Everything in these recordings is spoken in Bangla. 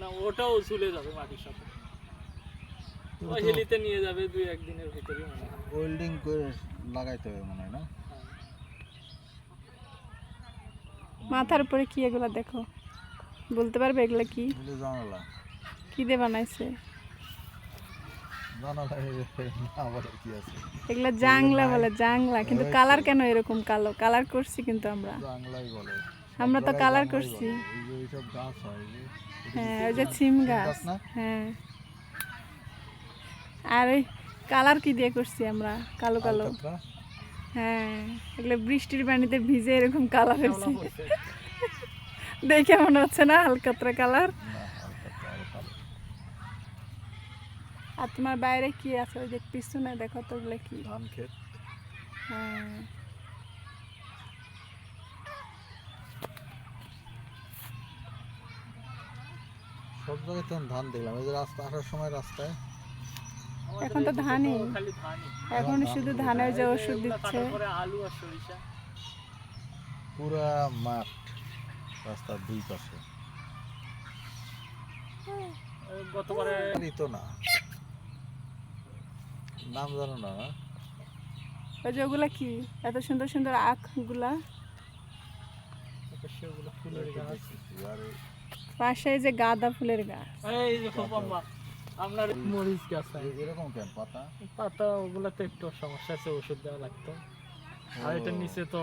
না ওটাও ঝুলে যাবে মাটির সাথে। হেলিতে নিয়ে যাবে দুই একদিনের ভিতরে ওয়েল্ডিং করে লাগাইতে হবে মনে হয় না? মাথার উপরে কি এগুলা দেখো? বলতে পারবে এগুলা কি? জানালা। কি দিয়ে বানাইছে? এগুলা জাংলা বলে জাংলা। কিন্তু কালার কেন এরকম কালো? কালার করছি কিন্তু আমরা। আমরা তো কালার করছি। এইসব গাছ হয় হ্যাঁ ওই যে সিম গাছ? হ্যাঁ। আর ওই কালার কি দিয়ে করছি আমরা? কালো কালো হ্যাঁ এগুলো বৃষ্টির পানিতে ভিজে এরকম কালার হয়েছে। দেখে মনে হচ্ছে না হালকাতরা কালার। আর তোমার বাইরে কি আছে? ওই যে পিছনে দেখো তো ওগুলো কি? ধান ক্ষেত। হ্যাঁ। সব জায়গায় তো ধান দেখলাম। এই যে রাস্তা আসার সময় রাস্তায়। এখন তো ধানই। এখন শুধু ধানের যে ওষুধ দিচ্ছে। আলু আর সরিষা। পুরা মাঠ রাস্তার দুই পাশে। এই গতবারে তো না। নাম জানো না না? ওই যে ওগুলা কি? এত সুন্দর সুন্দর আখগুলা। সেগুলো ফুলের গাছ। আর এই পাশে যে গাঁদা ফুলের গাছ। এই যে বাবা আপনার মরিচ গাছ আছে। এরকম কেন? পাতা? পাতা ওগুলাতে একটু সমস্যা আছে ওষুধ দেওয়া লাগতো। আর এটার নিচে তো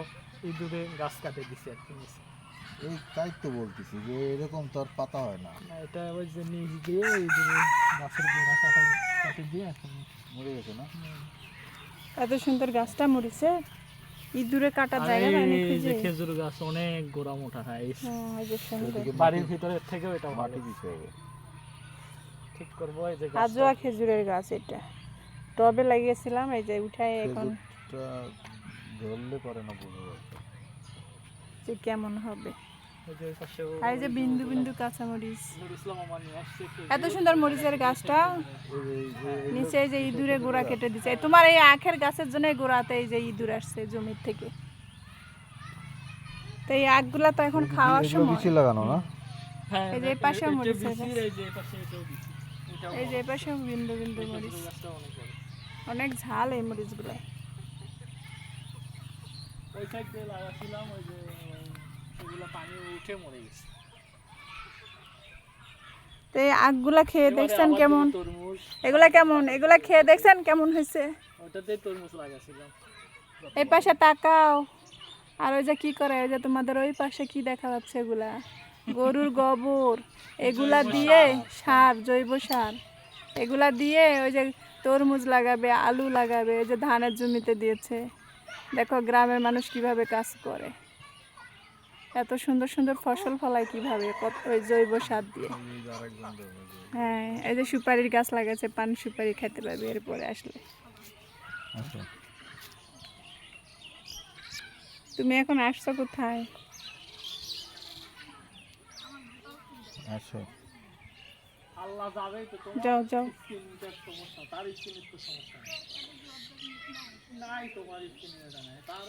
ইঁদুরে গাছ কাটে দিছে আর কি নিচে। এই তাই তো বলতেছি যে এরকম তো আর পাতা হয় না। না, এটা ওই যে নিচ দিয়ে ইঁদুরে গাছের গোড়া কাটা কাটে দিয়ে এখন মরে গেছে না? এত সুন্দর গাছটা মরিছে। ইঁদুরে কাটার জায়গা এই যে খেজুর গাছ অনেক গোড়া মোটা হয় এই হ্যাঁ যে বাড়ির ভিতরে থেকে এটা মাটি দিতে হবে। ঠিক করব এই যে আজোয়া খেজুরের গাছ এটা। টবে লাগিয়েছিলাম এই যে উঠাই এখন। ধরলে পারে না বুঝতে যে কেমন হবে। এই যে আর এই যে বিন্দু বিন্দু। এত সুন্দর মরিচের গাছটা। নিচে এই যে ইঁদুরে গোড়া কেটে দিচ্ছে তোমার এই আখের গাছের জন্য গোড়াতে এই যে ইঁদুর আসছে জমির থেকে। তো এই আখগুলা তো এখন খাওয়ার এগুলো সময়। লাগানো না? হ্যাঁ এই যে পাশে। এটাও এই যে পাশে বিন্দু বিন্দু মরিচ। অনেক অনেক ঝাল এই মরিচগুলো। ওই সাইড দিয়ে লাগাছিলাম ওই যে সেগুলো পানি উঠে মরে গেছে। তো এই আখগুলা খেয়ে দেখছেন কেমন? এগুলা কেমন? এগুলা খেয়ে দেখছেন কেমন হয়েছে? ওটাতেই তরমুজ লাগাছিলাম। এই পাশে তাকাও। আর ওই যে কি করে? ওই যে তোমাদের ওই পাশে কি দেখা যাচ্ছে এগুলা? গরুর গোবর। এগুলা দিয়ে সার। জৈব সার। এগুলা দিয়ে ওই যে তরমুজ লাগাবে আলু লাগাবে ওই যে ধানের জমিতে দিয়েছে। দেখো গ্রামের মানুষ কীভাবে কাজ করে। এত সুন্দর সুন্দর ফসল ফলায় কীভাবে? কত ওই জৈব সার দিয়ে। হ্যাঁ এই যে সুপারির গাছ লাগাচ্ছে পান সুপারি খেতে পারবে এরপরে আসলে। আচ্ছা। তুমি এখন আসছো কোথায়? আচ্ছা। আল্লাহ যাবেই তো তোমার যাও যাও। স্কিনটার সমস্যা তার স্কিনের তো সমস্যা নাই তোমার স্কিনের এটা নাই তার